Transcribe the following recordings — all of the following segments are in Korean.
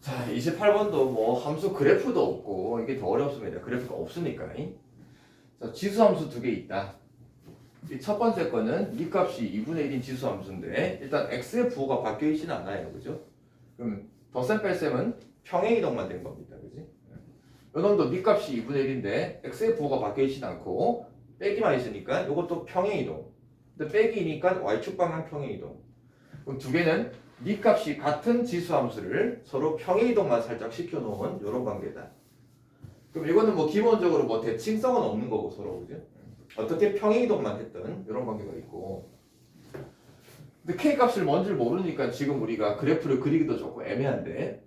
자, 28번도 뭐 함수 그래프도 없고 이게 더 어렵습니다. 그래프가 없으니까. 자, 지수 함수 두 개 있다. 이 첫 번째 거는 이 값이 2분의 1인 지수 함수인데 일단 x의 부호가 바뀌어 있지는 않아요. 그죠? 그럼 덧셈 뺄셈은 평행 이동만 된 겁니다. 그지? 요 놈도 이 값이 2분의 1인데 x의 부호가 바뀌어 있진 않고 빼기만 있으니까 이것도 평행 이동. 근데 빼기니까 y축 방향 평행 이동. 그럼 두 개는 이 값이 같은 지수 함수를 서로 평행 이동만 살짝 시켜 놓은 이런 관계다. 그럼 이거는 뭐 기본적으로 뭐 대칭성은 없는 거고 서로 그죠? 어떻게 평행 이동만 했던 이런 관계가 있고. 근데 k 값을 뭔지를 모르니까 지금 우리가 그래프를 그리기도 좋고 애매한데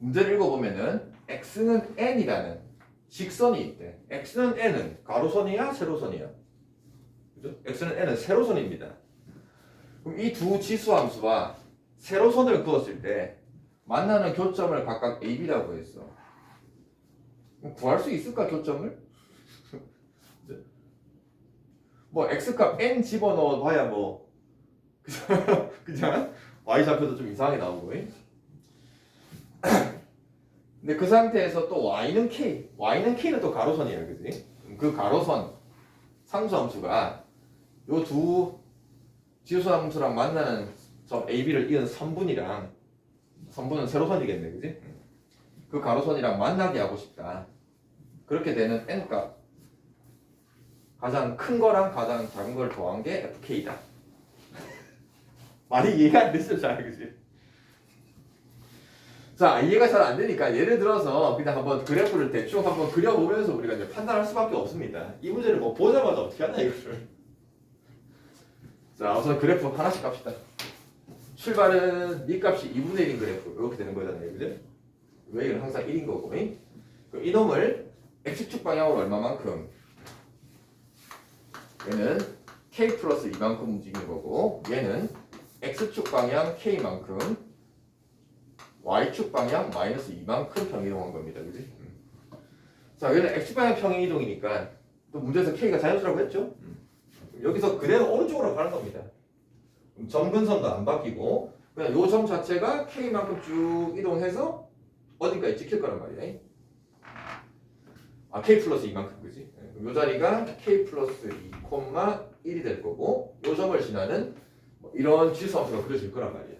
문제를 읽어보면은 x는 n이라는 직선이 있대. x는 n은 가로선이야 세로선이야? 그죠? x는 n은 세로선입니다. 그럼 이 두 지수 함수와 세로선을 그었을 때 만나는 교점을 각각 AB라고 했어. 구할 수 있을까 교점을? 뭐 x값 n 집어넣어 봐야 뭐 그냥 y 좌표도 좀 이상하게 나오고. 근데 그 상태에서 또 y는 k, y는 k는 또 가로선이야, 그지? 그 가로선 상수함수가 요 두 지수함수랑 만나는 점 AB를 이은 선분이랑 선분은 세로선이겠네, 그지? 그 가로선이랑 만나게 하고 싶다. 그렇게 되는 n값 가장 큰 거랑 가장 작은 걸 더한 게 FK다. 말이 이해가 안 되죠, 잘 그지? 자, 이해가 잘 안 되니까 예를 들어서 그냥 한번 그래프를 대충 한번 그려보면서 우리가 이제 판단할 수밖에 없습니다. 이 문제를 뭐 보자마자 어떻게 하나 이거를. 자, 우선 그래프 하나씩 갑시다. 출발은 이 값이 2분의 1인 그래프 이렇게 되는 거잖아요, 그죠? 왜이는 항상 1인 거고, 잉? 그럼 이놈을 x축 방향으로 얼마만큼? 얘는 k 플러스 2만큼 움직이는 거고, 얘는 x축 방향 k만큼, y축 방향 마이너스 2만큼 평이동한 겁니다, 그지? 음. 자, 얘는 x축 방향 평이동이니까 또 문제에서 k가 자연수라고 했죠? 음. 여기서 그대로 오른쪽으로 가는 겁니다. 점근선도 안 바뀌고 그냥 요 점 자체가 k만큼 쭉 이동해서 어딘가에 찍힐 거란 말이야. 아 k 플러스 2만큼 그지? 네, 그럼 요 자리가 k 플러스 2, 1이 될 거고 요 점을 지나는 뭐 이런 지수 함수가 그려질 거란 말이야.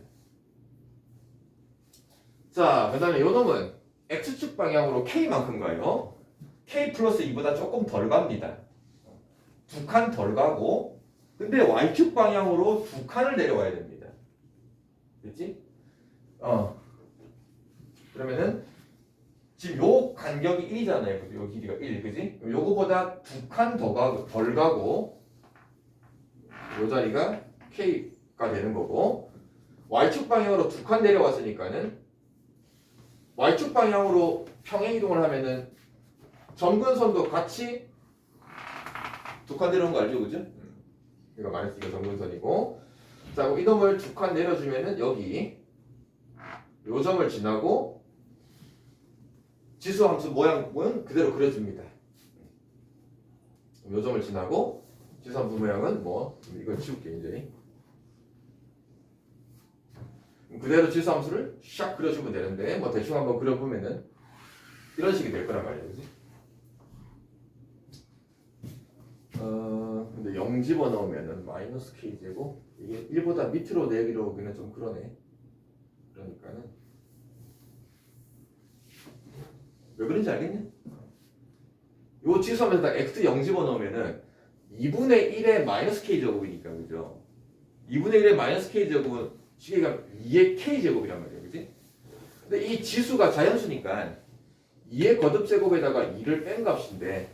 자, 그 다음에 요 놈은 x축 방향으로 k만큼 가요. k 플러스 2보다 조금 덜 갑니다. 두 칸 덜 가고 근데 y축 방향으로 두 칸을 내려와야 됩니다. 됐지? 어. 그러면은 지금 요 간격이 1이잖아요. 그죠? 요 길이가 1, 그지? 요거보다 두 칸 더 가고 덜 가고 요 자리가 k가 되는 거고 y축 방향으로 두 칸 내려왔으니까는 y축 방향으로 평행 이동을 하면은 점근선도 같이 두칸 내려온 거 알죠, 그죠? 이거 마이너스 정근선이고 자 이놈을 두 칸 내려주면은 여기 요 점을 지나고 지수 함수 모양은 그대로 그려줍니다 요 점을 지나고 지수 함수 모양은 뭐 이건 지울게 이제 그대로 지수 함수를 샥 그려주면 되는데 뭐 대충 한번 그려보면은 이런 식이 될 거란 말이에요 그지? 어 근데 0 집어넣으면은 마이너스 k 제곱 이게 1보다 밑으로 내기로 오기는 좀 그러네 그러니까는 왜 그런지 알겠냐? 요 지수하면서 x 0 집어넣으면은 2분의 1의 마이너스 k 제곱이니까 그죠? 2분의 1의 마이너스 k 제곱은 시계가 2의 k 제곱이란 말이야 그지? 근데 이 지수가 자연수니까 2의 거듭 제곱에다가 2를 뺀 값인데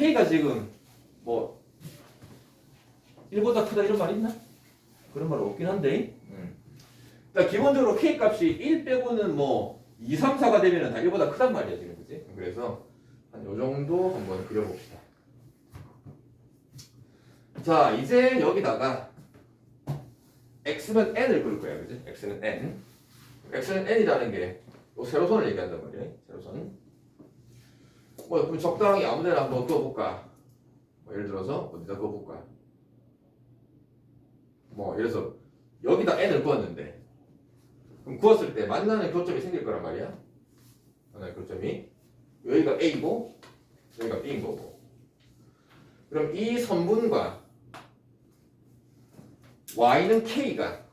K가 지금 뭐 1보다 크다 이런 말 있나? 그런 말 없긴 한데 음. 그러니까 기본적으로 K 값이 1 빼고는 뭐 2, 3, 4가 되면 다 1보다 크단 말이야 지금 그지? 그래서 한 요 정도 한번 그려봅시다 자 이제 여기다가 X는 N을 그릴 거야 그지? X는 N X는 N이라는 게 세로선을 얘기한단 말이야 세로선 뭐 그럼 적당히 아무데나 한번 그어볼까? 뭐 예를 들어서 어디다 그어볼까? 뭐 들어서 여기다 n을 그었는데 그럼 구웠을 때 만나는 교점이 생길 거란 말이야. 만나는 교점이 여기가 A고 여기가 B인 거고. 그럼 이 선분과 Y는 K가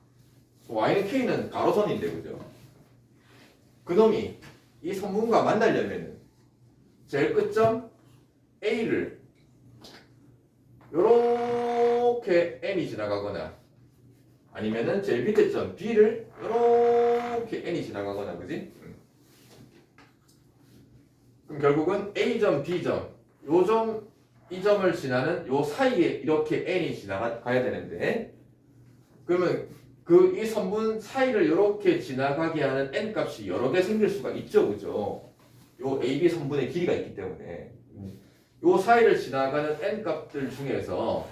Y는 K는 가로선인데 그죠? 그놈이 이 선분과 만나려면은 제일 끝점 A를 요렇게 N이 지나가거나 아니면은 제일 밑에 점 B를 요렇게 N이 지나가거나 그지? 음. 그럼 결국은 A점 B점 요점 이 점을 지나는 요 사이에 이렇게 n이 지나가야 되는데 그러면 그 이 선분 사이를 이렇게 지나가게 하는 n 값이 여러 개 생길 수가 있죠, 그죠? 요 AB 선분의 길이가 있기 때문에 요 사이를 지나가는 n 값들 중에서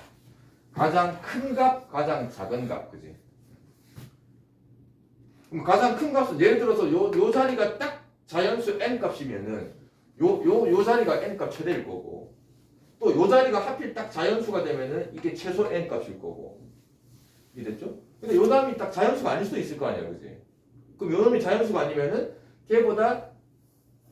가장 큰 값, 가장 작은 값, 그지? 그럼 가장 큰 값은 예를 들어서 요, 요 자리가 딱 자연수 n 값이면은 요, 요, 요 자리가 n 값 최대일 거고 또 요 자리가 하필 딱 자연수가 되면은 이게 최소 n 값일 거고 이해됐죠? 근데 요 다음이 딱 자연수가 아닐 수도 있을 거 아니야 그지? 그럼 요 놈이 자연수가 아니면은 걔보다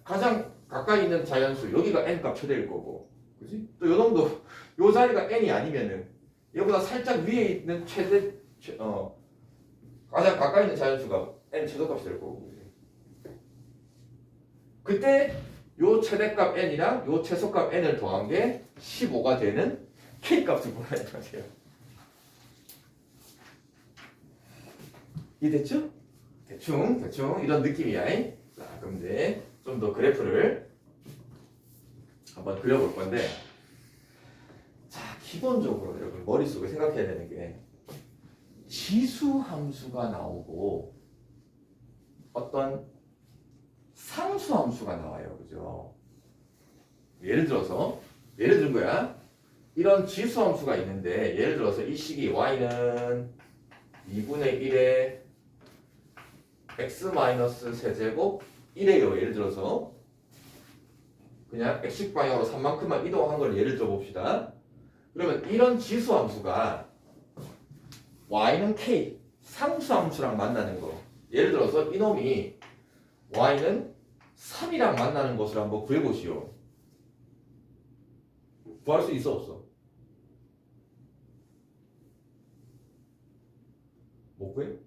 가장 가까이 있는 자연수 여기가 n 값 최대일 거고 그지? 또요 놈도 요 자리가 n이 아니면은 얘보다 살짝 위에 있는 최대 최- 어 가장 가까이 있는 자연수가 n 최소값이 될 거고 그지? 그때 요 최대값 n이랑 요 최소값 n을 더한 게 15가 되는 k 값을 몰라야 돼요. 이해됐죠? 대충 대충 이런 느낌이야. 잉? 자 그럼 이제 좀 더 그래프를 한번 그려볼 건데 자 기본적으로 여러분 머릿속에 생각해야 되는 게 지수 함수가 나오고 어떤 상수 함수가 나와요. 그죠? 예를 들어서 예를 든 거야. 이런 지수 함수가 있는데 예를 들어서 이 식이 y는 2분의 1에 x 마이너스 세제곱 1 이에요. 예를 들어서 그냥 x축 방향으로 3만큼만 이동한 걸 예를 들어 봅시다. 그러면 이런 지수 함수가 y는 k 상수 함수랑 만나는 거. 예를 들어서 이놈이 y는 3이랑 만나는 것을 한번 구해보시오. 구할 수 있어 없어? 못 구해?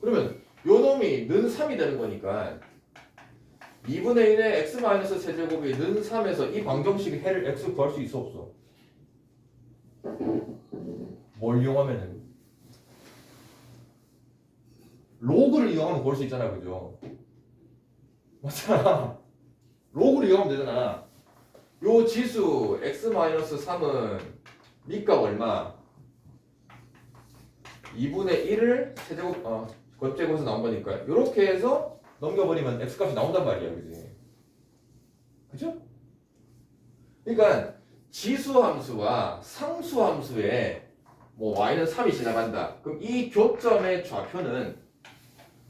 그러면 요 놈이 는 3이 되는 거니까 2분의 1의 x 세제곱이 는 3에서 이 방정식의 해를 x 구할 수 있어 없어? 뭘 이용하면은 로그를 이용하면 구할 수 있잖아 그죠? 맞잖아 로그를 이용하면 되잖아 요 지수 x-3은 밑값 얼마? 2분의 1을 세제곱 어 곱제곱에서 나온 거니까 이렇게 해서 넘겨버리면 x값이 나온단 말이야 그지? 그죠? 그러니까 지수 함수와 상수 함수에 뭐 y는 3이 지나간다. 그럼 이 교점의 좌표는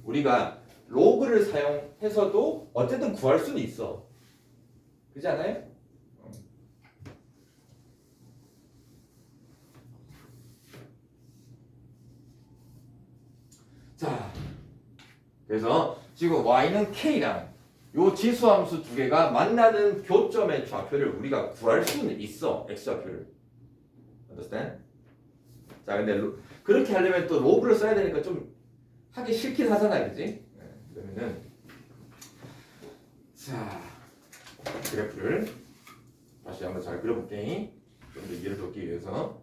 우리가 로그를 사용해서도 어쨌든 구할 수는 있어. 그렇지 않아요? 그래서 지금 y는 k랑 요 지수 함수 두 개가 만나는 교점의 좌표를 우리가 구할 수는 있어. x 좌표를. understand? 자, 근데 로- 그렇게 하려면 또 로그를 써야 되니까 좀 하기 싫긴 하잖아, 그지? 네, 그러면은 자 그래프를 다시 한번 잘 그려볼게. 좀 더 이해를 돕기 위해서.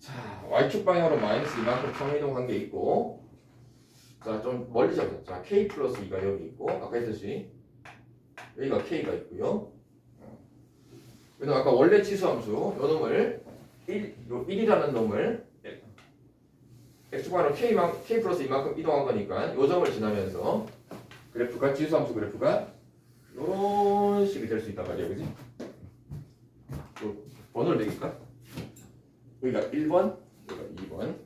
자, y축 방향으로 마이너스 이만큼 평이동한 게 있고, 자, 좀 멀리 잡자. 자, k 플러스 2가 여기 있고, 아까 했듯이 여기가 k가 있고요. 그래서 아까 원래 치수함수 요 놈을 1, 요 1이라는 놈을 x축 방향으로 k만 k 플러스 이만큼 이동한 거니까 요 점을 지나면서 그래프가 지수함수 그래프가 요런 식이 될 수 있단 말이야, 그지? 요 번호를 매길까? 여기가 1번, 여기가 2번.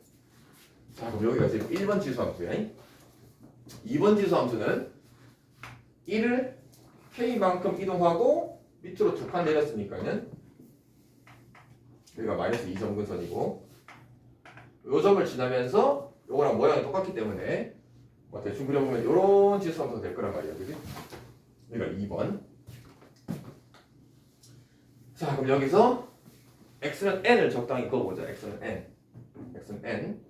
자, 그럼 여기가 지금 1번 지수함수야. 2번 지수 함수는 1을 k만큼 이동하고 밑으로 두 칸 내렸으니까는 여기가 마이너스 2점 근선이고 요 점을 지나면서 요거랑 모양이 똑같기 때문에 뭐 대충 그려보면 요런 지수 함수 될 거란 말이야 그지? 여기가 2번. 자 그럼 여기서 x는 n을 적당히 그어보자. X는 n. X는 n.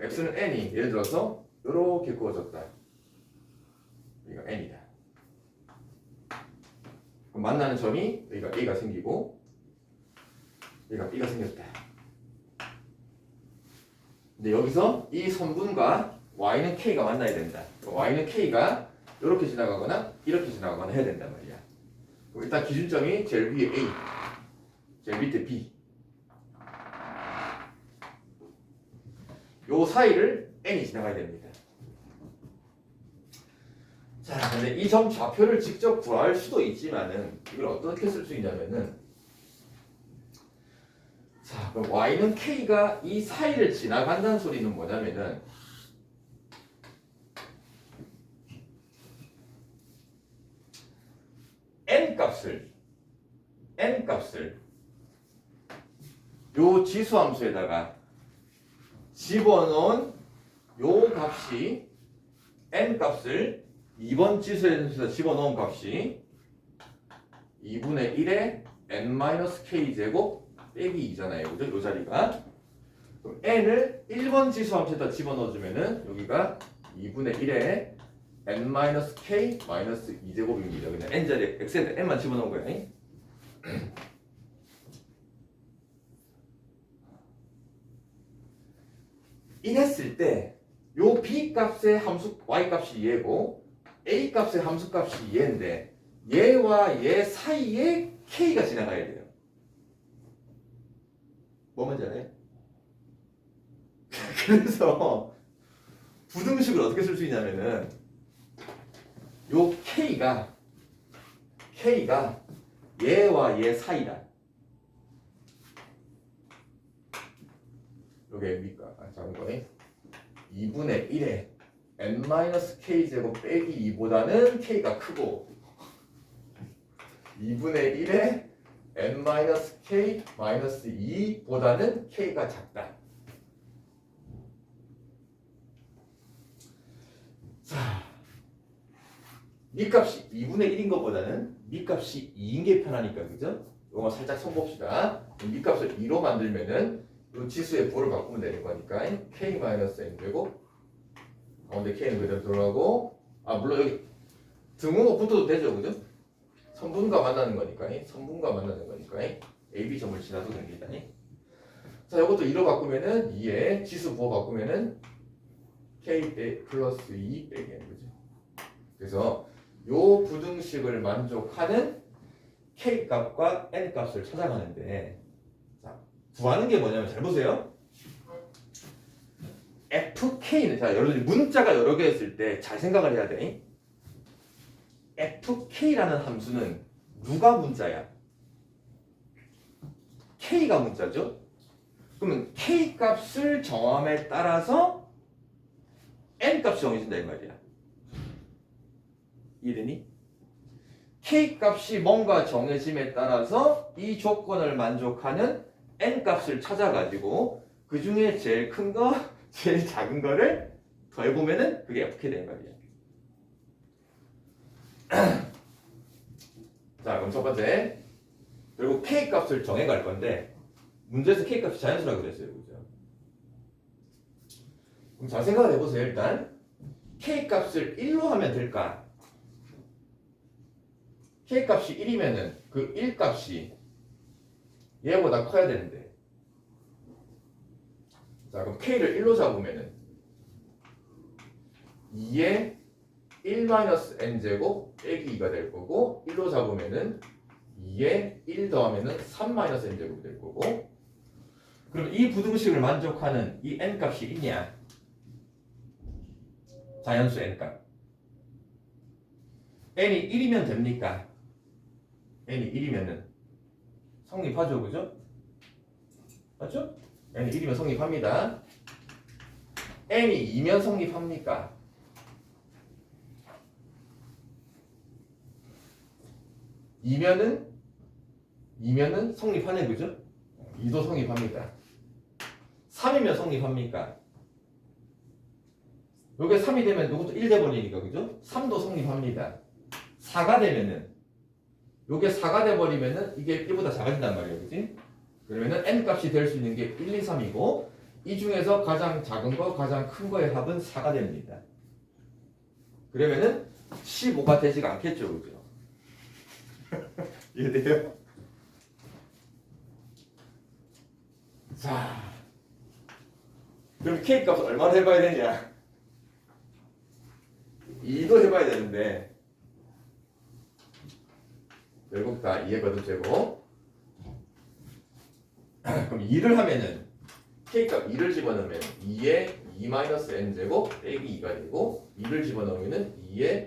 x는 n이 예를 들어서 요렇게 그어졌다 여기가 n이다. 그럼 만나는 점이 여기가 a가 생기고 여기가 b가 생겼다. 근데 여기서 이 선분과 y는 k가 만나야 된다. y는 k가 이렇게 지나가거나 이렇게 지나가거나 해야 된단 말이야. 그럼 일단 기준점이 제일 위에 a 제일 밑에 b. 요 사이를 n이 지나가야 됩니다. 자, 근데 이 점 좌표를 직접 구할 수도 있지만은 이걸 어떻게 쓸 수 있냐면은 자, 그럼 y는 k가 이 사이를 지나간다는 소리는 뭐냐면은 n 값을 n 값을 요 지수함수에다가 집어넣은 요 값이 n 값을 2번 지수에서 집어넣은 값이 2분의 1에 n-k 제곱 빼기 2잖아요. 그죠? 요 자리가. 그럼 n을 1번 지수 함수에다 집어넣어주면은 여기가 2분의 1에 n-k 마이너스 2제곱입니다. 그냥 n 자리에 x에 n만 집어넣은 거야. 이랬을 때 요 b 값의 함수 y 값이 얘고 a 값의 함수 값이 얘인데 얘와 얘 사이에 k가 지나가야 돼요. 뭐 뭔지 알아요? 그래서 부등식을 어떻게 쓸 수 있냐면은 요 k가 k가 얘와 얘 사이다. 요게 뭡니까? 아, 거네. 2분의 1에 n-k 제곱 빼기 2보다는 k가 크고 2분의 1에 n-k 마이너스 2보다는 k가 작다. 자, 밑값이 2분의 1인 것보다는 밑값이 2인 게 편하니까 그죠? 이거 살짝 손봅시다. 밑값을 2로 만들면은 이 지수의 부를 바꾸면 되는 거니까 k 마이너스 n 되고 가운데 k는 그대로 들어가고 아 물론 여기 등호가 붙어도 되죠 그죠? 선분과 만나는 거니까 선분과 만나는 거니까 AB 점을 지나도 됩니다. 자 이것도 2로 바꾸면은 2에 지수 부호 바꾸면은 k 빼- 플러스 2 빼기 n 그죠? 그래서 요 부등식을 만족하는 k 값과 n 값을 찾아가는데 구하는 게 뭐냐면 잘 보세요. FK는 자 여러분 문자가 여러 개였을 때 잘 생각을 해야 돼. FK라는 함수는 누가 문자야? K가 문자죠. 그러면 K 값을 정함에 따라서 N 값이 정해진다 이 말이야. 이해되니? K 값이 뭔가 정해짐에 따라서 이 조건을 만족하는 n 값을 찾아가지고 그 중에 제일 큰 거, 제일 작은 거를 더해보면은 그게 fk 되는 말이야. 자, 그럼 첫 번째. 그리고 k 값을 정해갈 건데 문제에서 k 값이 자연수라고 그랬어요, 그죠? 그럼 잘 생각을 해보세요. 일단 k 값을 1로 하면 될까? k 값이 1이면은 그 1 값이 얘보다 커야 되는데. 자, 그럼 k를 1로 잡으면은 2에 1-n 제곱 빼기 2가 될 거고 1로 잡으면은 2에 1 더하면은 3-n 제곱이 될 거고 그럼 이 부등식을 만족하는 이 n 값이 있냐? 자연수 n 값. n이 1이면 됩니까? n이 1이면은 성립하죠, 그죠? 맞죠? N이 1이면 성립합니다. n이 2면 성립합니까? 2면은 2면은 성립하네, 그죠? 2도 성립합니다. 3이면 성립합니까? 요게 3이 되면 요것도 1 돼버리니까 그죠? 3도 성립합니다. 4가 되면은 요게 4가 돼버리면은 이게 1보다 작아진단 말이에요 그지? 그러면은 n 값이 될 수 있는 게 1, 2, 3이고 이 중에서 가장 작은 거 가장 큰 거의 합은 4가 됩니다. 그러면은 15가 되지가 않겠죠 그죠? 이해돼요? 자 그럼 K 값을 얼마나 해봐야 되냐? 2도 해봐야 되는데 결국 다 2의 거듭 제곱 그럼 2를 하면은 K값 2를 집어넣으면 2의 2-n 제곱 빼기 2가 되고 2를 집어넣으면은 2의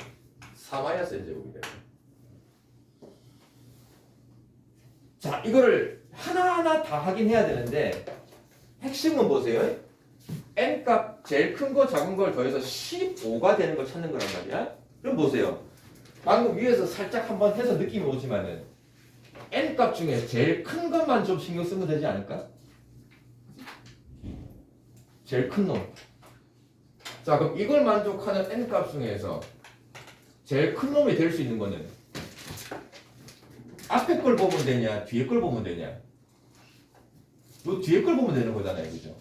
4-n 제곱이 돼요 자 이거를 하나하나 다 하긴 해야 되는데 핵심은 보세요 n 값 제일 큰 거 작은 걸 더해서 15가 되는 걸 찾는 거란 말이야. 그럼 보세요. 방금 위에서 살짝 한번 해서 느낌이 오지만은 n 값 중에 제일 큰 것만 좀 신경 쓰면 되지 않을까? 제일 큰 놈. 자, 그럼 이걸 만족하는 n 값 중에서 제일 큰 놈이 될 수 있는 거는 앞에 걸 보면 되냐, 뒤에 걸 보면 되냐? 요 뒤에 걸 보면 되는 거잖아요, 그죠?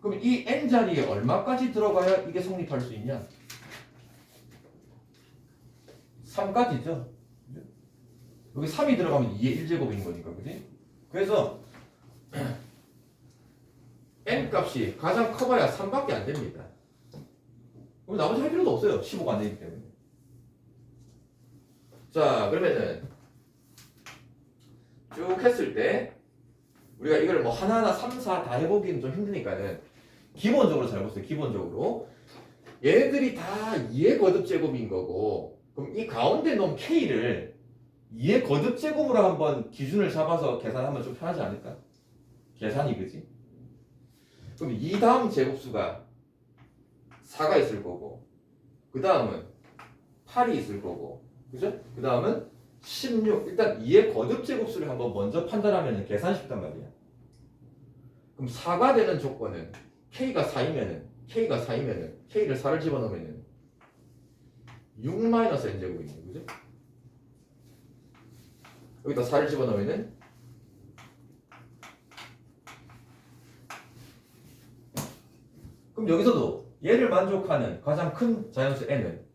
그럼 이 n 자리에 얼마까지 들어가야 이게 성립할 수 있냐? 3까지죠. 여기 3이 들어가면 2의 1제곱인 거니까, 그지? 그래서 n 값이 가장 커봐야 3밖에 안 됩니다. 그럼 나머지 할 필요도 없어요. 15가 안 되기 때문에. 자, 그러면은 쭉 했을 때 우리가 이걸 뭐 하나하나 3, 4 다 해보기는 좀 힘드니까는 기본적으로 잘 보세요. 기본적으로 얘네들이 다 2의 거듭 제곱인 거고 그럼 이 가운데 놈 K를 2의 거듭 제곱으로 한번 기준을 잡아서 계산하면 좀 편하지 않을까? 계산이 그지? 그럼 이 다음 제곱수가 4가 있을 거고 그 다음은 8이 있을 거고 그죠? 그 다음은 16 일단 2의 거듭 제곱수를 한번 먼저 판단하면 계산 쉽단 말이야 그럼 4가 되는 조건은 K가 4이면은 K가 4이면은 K를 4를 집어넣으면은 6-n 제곱이네 그죠? 여기다 4를 집어넣으면은 그럼 여기서도 얘를 만족하는 가장 큰 자연수 n은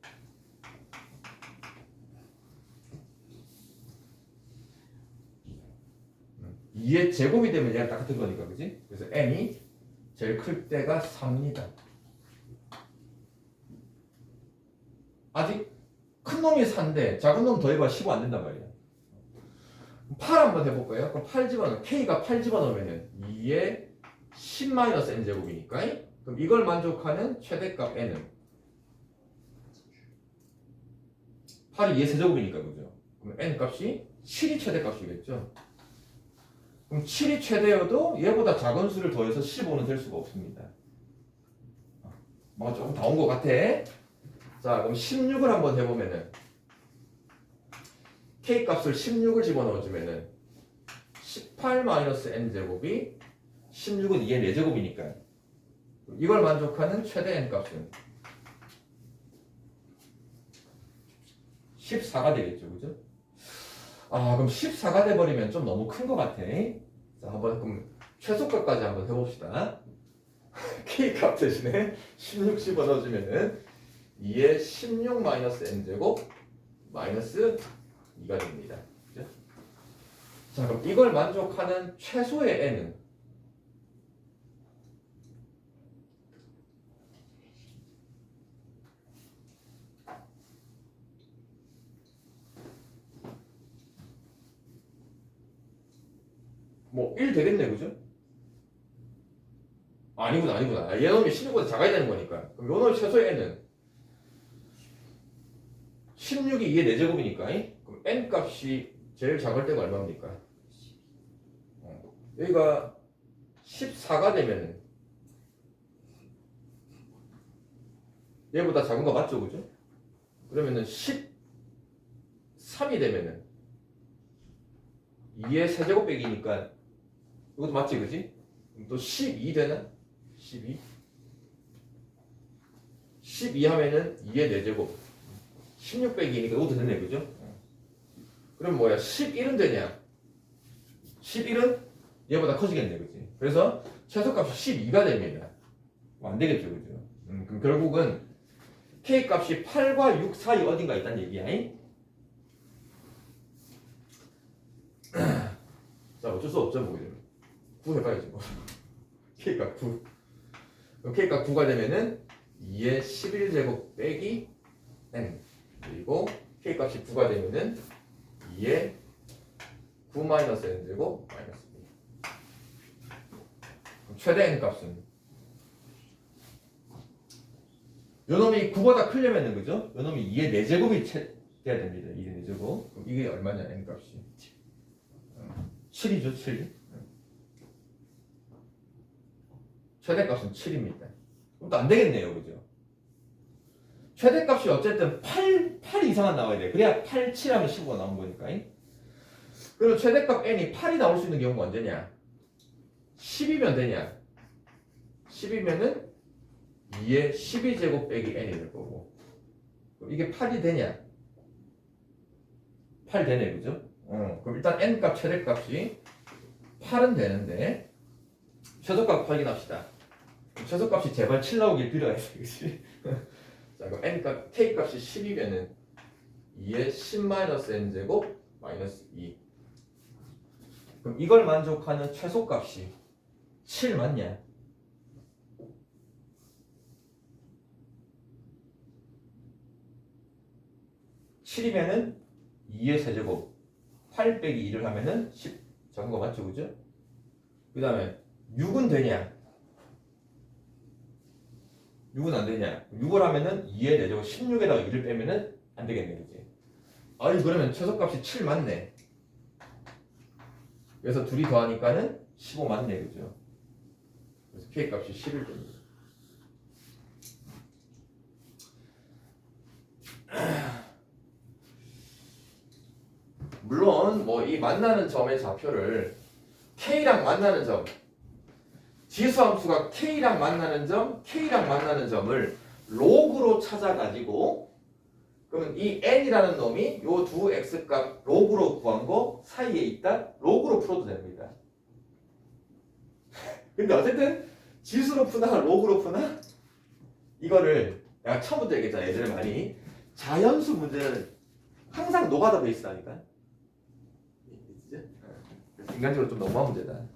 음, 2의 제곱이 되면 얘랑 똑같은 거니까 그지? 그래서 n이 제일 클 때가 3입니다. 아직 큰 놈이 4인데 작은 놈 더해봐 15 안 된단 말이야. 8 한번 해볼까요? 그럼 8 집어넣어 K가 8 집어넣으면 2의 10-n 제곱이니까 그럼 이걸 만족하는 최대값 n은 8이 2의 세제곱이니까 그죠? 그럼 n 값이 7이 최대값이겠죠? 그럼 7이 최대여도 얘보다 작은 수를 더해서 15는 될 수가 없습니다. 뭔가 조금 다 온 것 같아. 자, 그럼 16을 한번 해보면은 k 값을 16을 집어넣어주면은 18-n 제곱이 16은 2의 4제곱이니까 이걸 만족하는 최대 n 값은 14가 되겠죠, 그죠? 아, 그럼 14가 돼버리면 좀 너무 큰 것 같아. 자, 한번 그럼 최소값까지 한번 해봅시다. k 값 대신에 16 집어넣어주면은 2의 16-n 제곱 마이너스 2가 됩니다. 그죠? 자, 그럼 이걸 만족하는 최소의 n은 뭐 1 되겠네, 그죠? 아니구나, 아니구나. 얘 놈이 16보다 작아야 되는 거니까. 그럼 요 놈의 최소의 n은 16이 2의 4제곱이니까 그럼 n 값이 제일 작을 때가 얼마입니까? 어, 여기가 14가 되면은 얘보다 작은 거 맞죠, 그죠? 그러면은 13이 되면은 2의 세제곱 빼기니까 이것도 맞지 그지? 또 12 되나? 12 12 하면은 2의 4제곱 16 빼기니까 이것도 되네 그죠? 그럼 뭐야 11은 되냐? 11은 얘보다 커지겠네 그지? 그래서 최소값이 12가 됩니다 뭐 안 되겠죠 그죠? 음, 그럼 결국은 k 값이 8과 6 사이 어딘가 있다는 얘기야 잉? 자 어쩔 수 없죠 뭐 이러면 9 해봐야지 뭐 k값 9 그럼 k값 9가 되면은 2의 11제곱 빼기 n 그리고 k값이 9가 되면은 2의 9 마이너스 n제곱 마이너스 2 그럼 최대 n 값은? 요 놈이 9보다 크려면은 그죠? 요 놈이 2의 4제곱이 채, 돼야 됩니다. 2의 4제곱. 그럼 이게 얼마냐 n 값이? 7이죠 7 최대 값은 7입니다. 그럼 또 안 되겠네요 그죠 최대값이 어쨌든 8, 8 이상은 나와야 돼 그래야 8, 7하면 15가 나온 거니까. 그리고 최대값 n이 8이 나올 수 있는 경우가 언제냐? 10이면 되냐? 10이면은 2의 12제곱 빼기 n이 될 거고. 이게 8이 되냐? 8 되네 그죠? 어, 그럼 일단 n값 최대값이 8은 되는데 최소값 확인합시다. 최소값이 제발 7 나오길 빌어야지, 그치? 자, 그럼 n값 k값이 10이면은 2의 10 마이너스 n 제곱 마이너스 2. 그럼 이걸 만족하는 최소값이 7 맞냐? 칠이면은 2의 세제곱 8 빼기 2를 하면은 10 적은 거 맞죠 그죠? 그 다음에 6은 되냐 6은 안 되냐 6을 하면은 2의 4제곱 16에다가 2를 빼면은 안 되겠네 그지? 아니 그러면 최소값이 7 맞네 그래서 둘이 더하니까는 15 맞네 그죠? 그래서 K값이 11 됩니다 물론 뭐 이 만나는 점의 좌표를 K랑 만나는 점 지수함수가 K랑 만나는 점, K랑 만나는 점을 로그로 찾아가지고 그러면 이 n이라는 놈이 요 두 x값 로그로 구한 거 사이에 있다 로그로 풀어도 됩니다. 근데 어쨌든 지수로 푸나 로그로 푸나 이거를 내가 처음부터 얘기했잖아 애들 많이 자연수 문제는 항상 노가다 베이스라니까. 그치? 인간적으로 좀 너무한 문제다.